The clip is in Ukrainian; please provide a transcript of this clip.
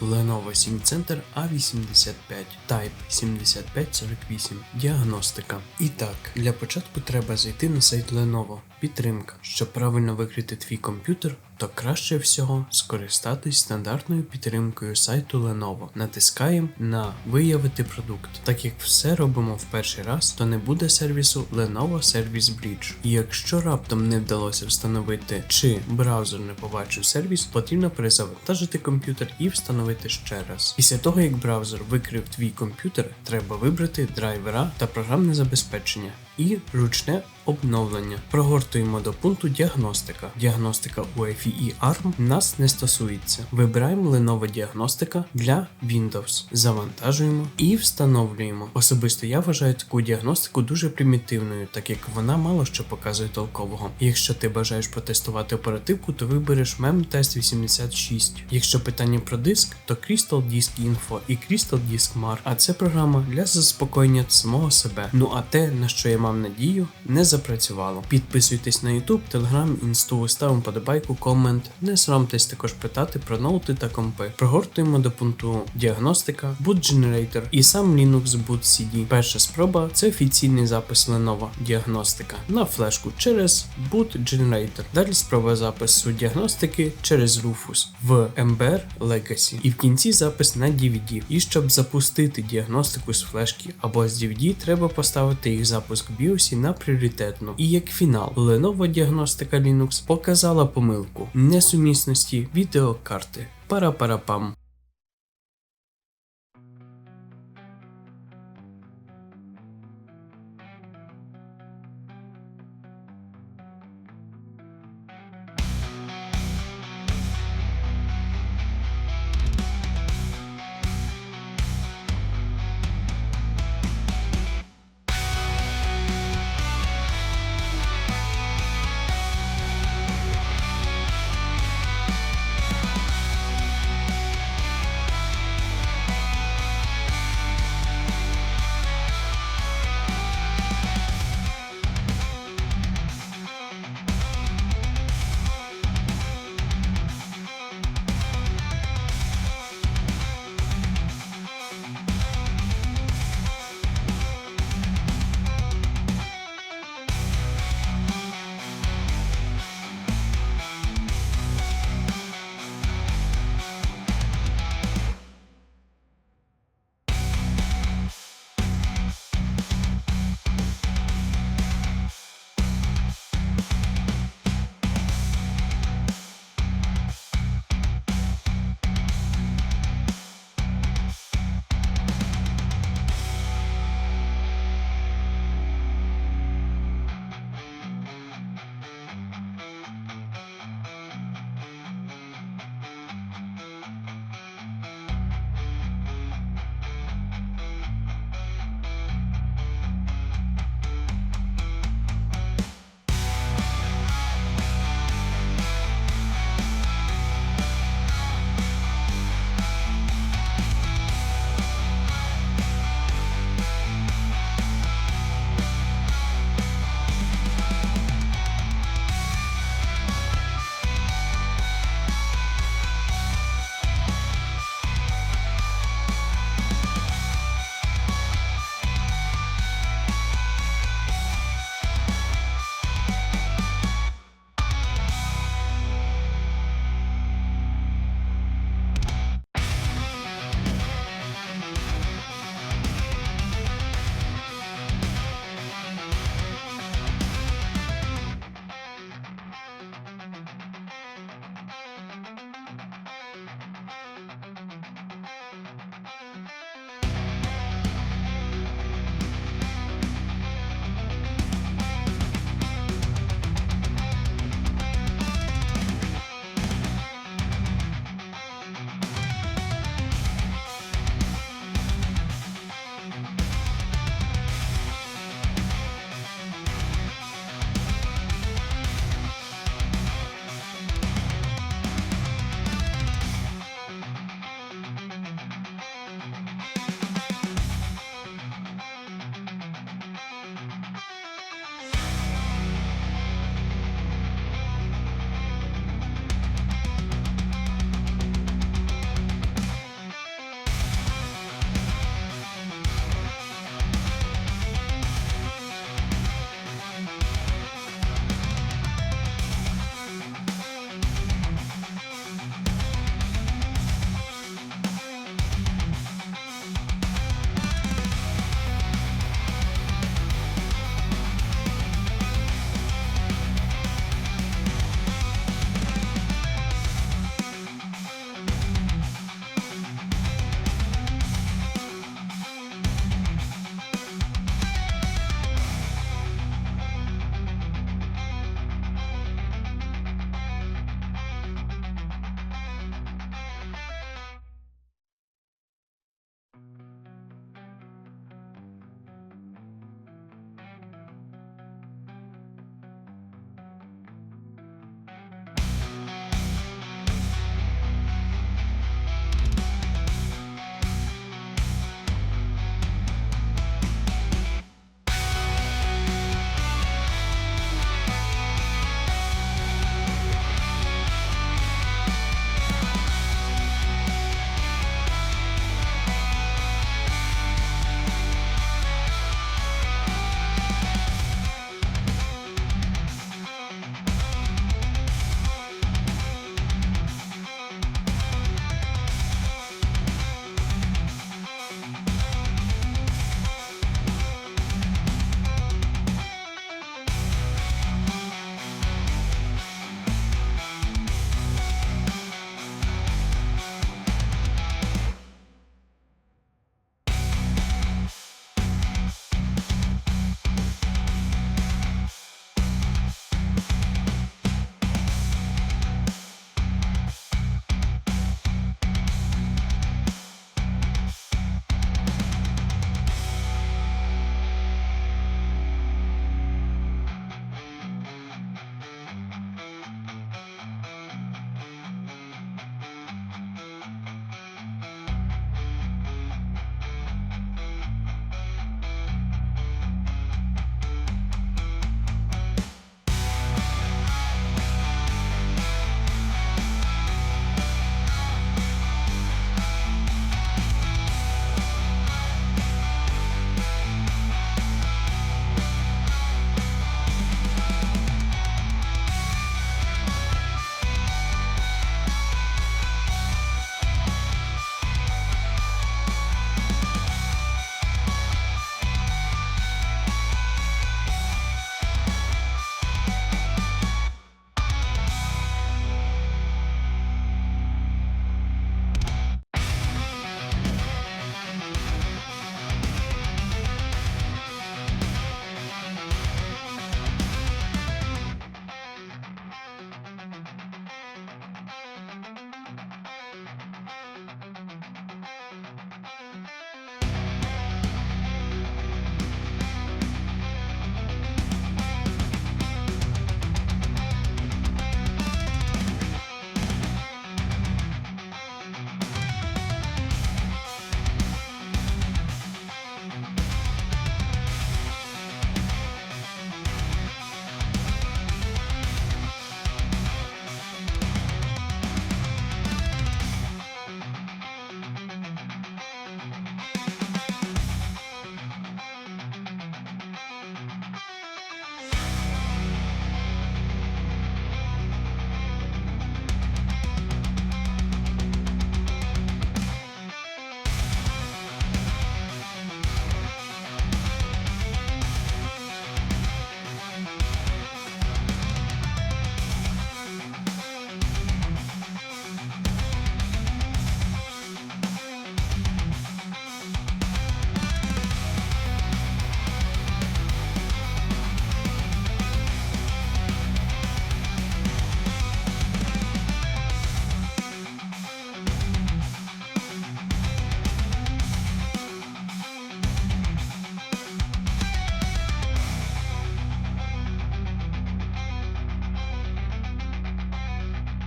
Lenovo SIM-центр A85 Type 7548 Діагностика. І так, для початку треба зайти на сайт Lenovo. Підтримка. Щоб правильно викрити твій комп'ютер, то краще всього скористатись стандартною підтримкою сайту Lenovo. Натискаємо на Виявити продукт. Так як все робимо в перший раз, то не буде сервісу Lenovo Service Bridge. І якщо раптом не вдалося встановити чи браузер не побачив сервіс, потрібно перезавантажити комп'ютер і встановити ще раз. Після того як браузер викрив твій комп'ютер, треба вибрати драйвера та програмне забезпечення і ручне обновлення. Прогортуємо до пункту діагностика. Діагностика UEFI і ARM нас не стосується. Вибираємо Lenovo діагностика для Windows, завантажуємо і встановлюємо. Особисто я вважаю таку діагностику дуже примітивною, так як вона мало що показує толкового. Якщо ти бажаєш протестувати оперативку, то вибереш MemTest 86. Якщо питання про диск, то Crystal Disk Info і Crystal Disk Mark, а це програма для заспокоєння самого себе. Ну а те, на що я мав надію, не запрацювало. Підписуйтесь на YouTube, Telegram, інсту, ставимо подобайку, комент. Не соромтесь також питати про ноути та компи. Прогортуємо до пункту діагностика, Boot Generator і сам Linux Boot CD. Перша спроба це офіційний запис Lenovo діагностика на флешку через Boot Generator. Далі спроба запису діагностики через Rufus в MBR Legacy. І в кінці запис на DVD. І щоб запустити діагностику з флешки або з DVD, треба поставити їх запуск BIOS на пріоритетну. І як фінал, Lenovo діагностика Linux показала помилку несумісності відеокарти. Пара-парапам.